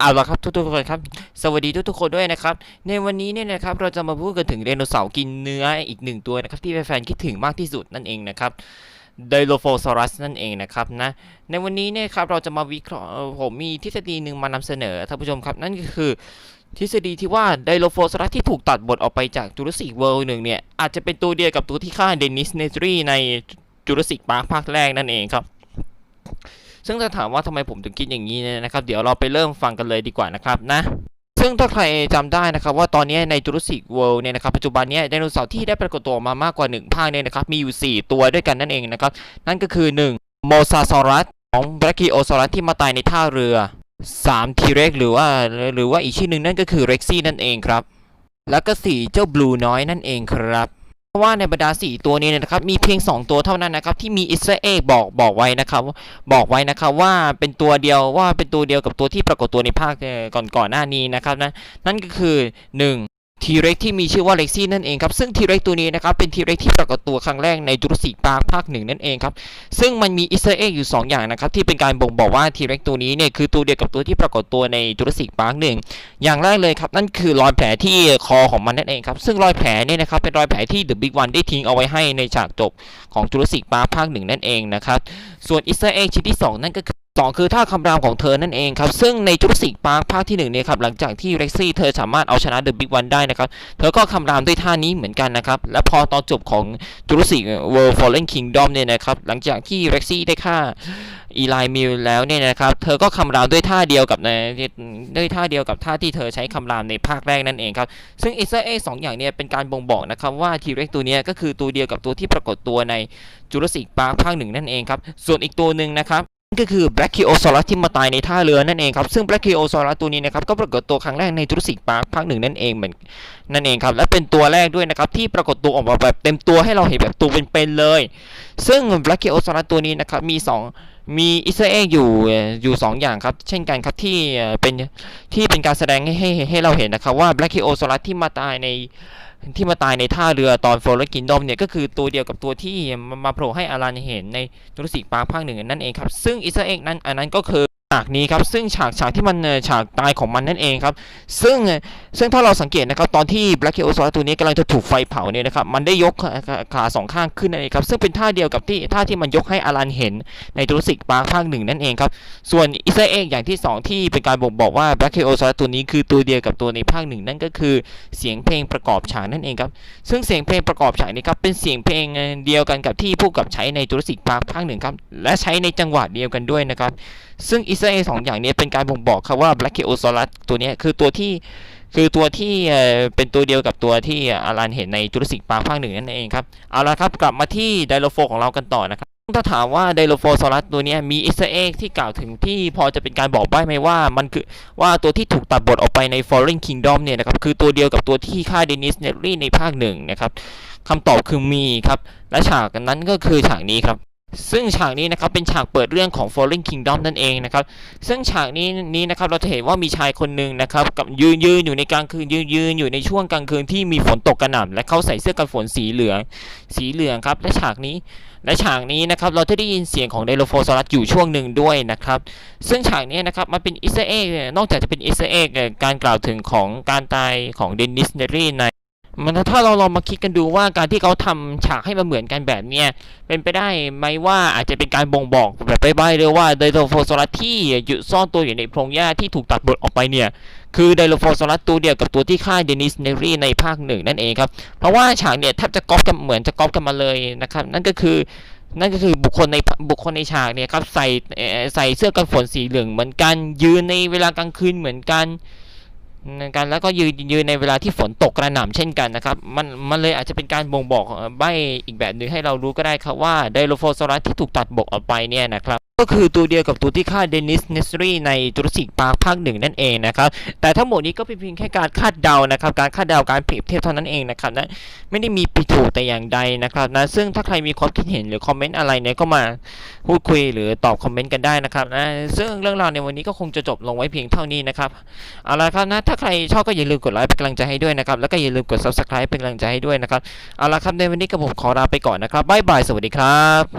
เอาละครับทุกๆคนครับ สวัสดีทุกๆคนด้วยนะครับ ในวันนี้เนี่ยนะครับเราจะมาพูดกันถึงไดโนเสาร์กินเนื้ออีกหนึ่งตัวนะครับที่แฟนๆคิดถึงมากที่สุดนั่นเองนะครับไดโลโฟซอรัสนั่นเองนะครับนะในวันนี้เนี่ยครับเราจะมาวิเคราะห์ผมมีทฤษฎีหนึ่งมานำเสนอท่านผู้ชมครับ นั่นก็คือ ทฤษฎีที่ว่าไดโลโฟซอรัสที่ถูกตัดบทออกไปจากจูราสสิกเวิลด์หนึ่งเนี่ยอาจจะเป็นตัวเดียวกับตัวที่ฆ่าเดนิสเนตรีในจูราสสิกพาร์คภาคแรกนั่นเองครับ ซึ่งถ้าถามว่าทำไมผมถึงคิดอย่างนี้เนี่ยนะครับ เดี๋ยวเราไปเริ่มฟังกันเลยดีกว่านะครับนะซึ่งถ้าใครจำได้นะครับว่าตอนนี้ในจูราสสิกเวิลด์เนี่ยนะครับปัจจุบันนี้ไดโนเสาร์ที่ได้ปรากฏตัวมามากกว่า 1 ภาคเนี่ยนะครับมีอยู่ 4 ตัวด้วยกันนั่นเองนะครับ นั่นก็คือ 1. โมซาซอรัสของแบรคิโอซอรัสที่มาตายในท่าเรือ 3. ทีเร็กหรือว่าหรือว่าอีกชื่อหนึ่งนั่นก็คือเร็กซี่นั่นเองครับ แล้วก็ 4 เจ้าบลูน้อยนั่นเองครับ เพราะว่าในบรรดา 4 ตัวนี้นะครับมีเพียง 2 ตัวเท่านั้นนะครับที่มีอิสเอบอกบอกไว้นะครับบอกไว้นะครับว่าเป็นตัวเดียวว่าเป็นตัวเดียวกับตัวที่ปรากฏตัวในภาคก่อนก่อนหน้านี้นะครับนะนั่นก็คือ 1. ทีเร็กที่มีชื่อว่าเล็กซี่นั่นเองครับ ซึ่งทีเร็กตัวนี้นะครับเป็นทีเร็กที่ปรากฏตัวครั้งแรกในจูราสสิกพาร์คภาคหนึ่งนั่นเองครับ ซึ่งมันมีอิสราเอลอยู่ 2 อย่างนะครับ ที่เป็นการบ่งบอกว่าทีเร็กตัวนี้เนี่ยคือตัวเดียวกับตัวที่ปรากฏตัวในจูราสสิกพาร์คหนึ่งอย่างแรกเลยครับ นั่นคือรอยแผลที่คอของมันนั่นเองครับ ซึ่งรอยแผลเนี่ยนะครับเป็นรอยแผลที่ The Big One ได้ทิ้งเอาไว้ให้ในฉากจบของจูราสสิกพาร์คภาคหนึ่งนั่นเองนะครับส่วนอิสราเอลชิ้นที่ 2 นั่นก็คือ สองคือท่าคำรามของเธอนั่นเองครับ ซึ่งในจูราสสิกพาร์คภาคที่1เนี่ยครับหลังจากที่เร็กซี่เธอสามารถเอาชนะ The Big One ได้นะครับ เธอก็คำรามด้วยท่านี้เหมือนกันนะครับ และพอตอนจบของจูราสสิก World Fallen Kingdom เนี่ยนะครับหลังจากที่เร็กซี่ได้ฆ่าอีไลมิลแล้วเนี่ยนะครับเธอก็คำรามด้วยท่าเดียวกับในด้วยท่าเดียวกับท่าที่เธอใช้คำรามในภาคแรกนั่นเองครับ ซึ่งอิสราเอสองอย่างเนี้เป็นการบ่งบอกนะครับว่าทีเร็กตัวเนี้ยก็คือตัวเดียวกับตัวที่ปรากฏตัวในจูราสสิกพาร์คภาคหนึ่งนั่นเองครับส่วนอีกตัวหนึ่งนะครับ ก็คือ b l a c k i o s a u r u s ที่มาตายในท่าเรือนั่นเองครับ ซึ่ง b l a c k i o s a u r u s ตัวนี้นะครับก็ปรากฏตัวครั้งแรกในจูราสสิกปาร์คภาคหนึ่งนั่นเองเหมือนนั่นเองครับ และเป็นตัวแรกด้วยนะครับที่ปรากฏตัวออกมาแบบเต็มตัวให้เราเห็นแบบตัวเป็นๆเลย ซึ่ง b l a c k i o s a u r u s ตัวนี้นะครับมีสอง มีอิสราเอลอยู่อยู่สองอย่างครับ เช่นกันครับที่เป็นที่เป็นการแสดงให้ให้ให้เราเห็นนะครับว่า b l a c k i o s a u r u s ที่มาตายในที่มาตายในท่าเรือตอนโฟลกินดอมเนี่ยก็คือตัวเดียวกับตัวที่มามาโผล่ให้อารันเห็นในจูราสสิกพาร์คภาคหนึ่งนั่นเองครับ ซึ่งอิสราเอลนั้นอันนั้นก็คือากนี้ครับซึ่งฉากฉากที่มันฉากตายของมันนั่นเองครับซึ่งซึ่งถ้าเราสังเกตนะครับตอนที่แบล็กเคโอซอตัวนี้กำลังจะถูกไฟเผาเนี่ยนะครับมันได้ยกขาสองข้างขึ้นนั่นเองครับซึ่งเป็นท่าเดียวกับที่ท่าที่มันยกให้อารันเห็นในจูรสิกพาร์คภาคหนึ่งนั่นเองครับส่วนอิสราเอลอย่างที่สองที่เป็นการบ่งบอกว่าแบล็กเคโอซอตัวนี้คือตัวเดียวกับตัวในภาคหนึ่งนั่นก็คือเสียงเพลงประกอบฉากนั่นเองครับซึ่งเสียงเพลงประกอบฉากนี้ครับเป็นเสียงเพลงเดียวกันกับที่ผู้กำกับใช้ในจูรสิกพาร์คภาคหนึ่งครับและใช้ในจังหวะเดียวกันด้วยนะครับซึ่งอิสราเอสองอย่างนี้เป็นการบ่งบอกครับว่า Black k e o s a u r u s ตัวนี้คือตัวที่คือตัวที่เออเป็นตัวเดียวกับตัวที่อารันเห็นในจูราสสิกพาร์คภาคหนึ่งนั่นเองครับเอาละครับกลับมาที่ไดโลโฟของเรากันต่อนะครับถ้าถามว่าไดโลโฟซอรัสตัวนี้มีอิสราเอลที่กล่าวถึงที่พอจะเป็นการบอกใบ้ไหมว่ามันคือว่าตัวที่ถูกตัดบทออกไปใน Fallen Kingdom เนี่ยนะครับคือตัวเดียวกับตัวที่ฆ่าเดนิสเนตรีในภาคหนึ่งนะครับคำตอบคือมีครับและฉากนั้นก็คือฉากนี้ครับ ซึ่งฉากนี้นะครับเป็นฉากเปิดเรื่องของ Fallen Kingdom นั่นเองนะครับ ซึ่งฉากนี้นี้นะครับเราจะเห็นว่ามีชายคนหนึ่งนะครับกับยืนยืนอยู่ในกลางคืนยืนยืนอยู่ในช่วงกลางคืนที่มีฝนตกกระหน่ำและเขาใส่เสื้อกันฝนสีเหลืองสีเหลืองครับและฉากนี้และฉากนี้นะครับเราจะได้ยินเสียงของไดโลโฟซอรัสอยู่ช่วงหนึ่งด้วยนะครับ ซึ่งฉากนี้นะครับมันเป็นอิสเอลนอกจากจะเป็นอิสเอลการกล่าวถึงของการตายของเดนิสเนรีใน มันถ้าเราลองมาคิดกันดูว่าการที่เขาทำฉากให้มันเหมือนกันแบบเนี้ยเป็นไปได้ไหมว่าอาจจะเป็นการบ่งบอกแบบใบ้ๆเลยว่าไดโลโฟซอรัสที่อยู่ซ่อนตัวอยู่ในโพรงหญ้าที่ถูกตัดบทออกไปเนี่ย คือไดโลโฟซอรัสตัวเดียวกับตัวที่ฆ่าเดนิสเนรีในภาคหนึ่งนั่นเองครับ เพราะว่าฉากเนี่ยแทบจะก๊อปกันเหมือนจะก๊อปกันมาเลยนะครับ นั่นก็คือนั่นก็คือบุคคลในบุคคลในฉากเนี่ยครับใส่ใส่เสื้อกันฝนสีเหลืองเหมือนกันยืนในเวลากลางคืนเหมือนกัน กันแล้วก็ยืนยืนในเวลาที่ฝนตกกระหน่ำเช่นกันนะครับมันมันเลยอาจจะเป็นการบ่งบอกใบอีกแบบหนึ่งให้เรารู้ก็ได้ครับว่าไดโลโฟซรัสที่ถูกตัดบกออกไปเนี่ยนะครับ ก็คือตัวเดียวกับตัวที่ฆ่าเดนิสเนสรีในจูราสสิกพาร์คภาคหนึ่งนั่นเองนะครับแต่ทั้งหมดนี้ก็เป็นเพียงแค่การคาดเดานะครับการคาดเดาการเปรียบเทียบเท่านั้นเองนะครับนะไม่ได้มีผิดถูกแต่อย่างใดนะครับนะซึ่งถ้าใครมีความคิดเห็นหรือคอมเมนต์อะไรเนี่ยก็มาพูดคุยหรือตอบคอมเมนต์กันได้นะครับนะซึ่งเรื่องราวในวันนี้ก็คงจะจบลงไว้เพียงเท่านี้นะครับเอาละครับนะถ้าใครชอบก็อย่าลืมกดไลค์เป็นกำลังใจให้ด้วยนะครับแล้วก็อย่าลืมกด subscribe เป็นกำลังใจให้ด้วยนะครับเอาละครับในวันนี้ก็ผมขอลาไปก่อนนะครับบ๊ายบายสวัสดีครับ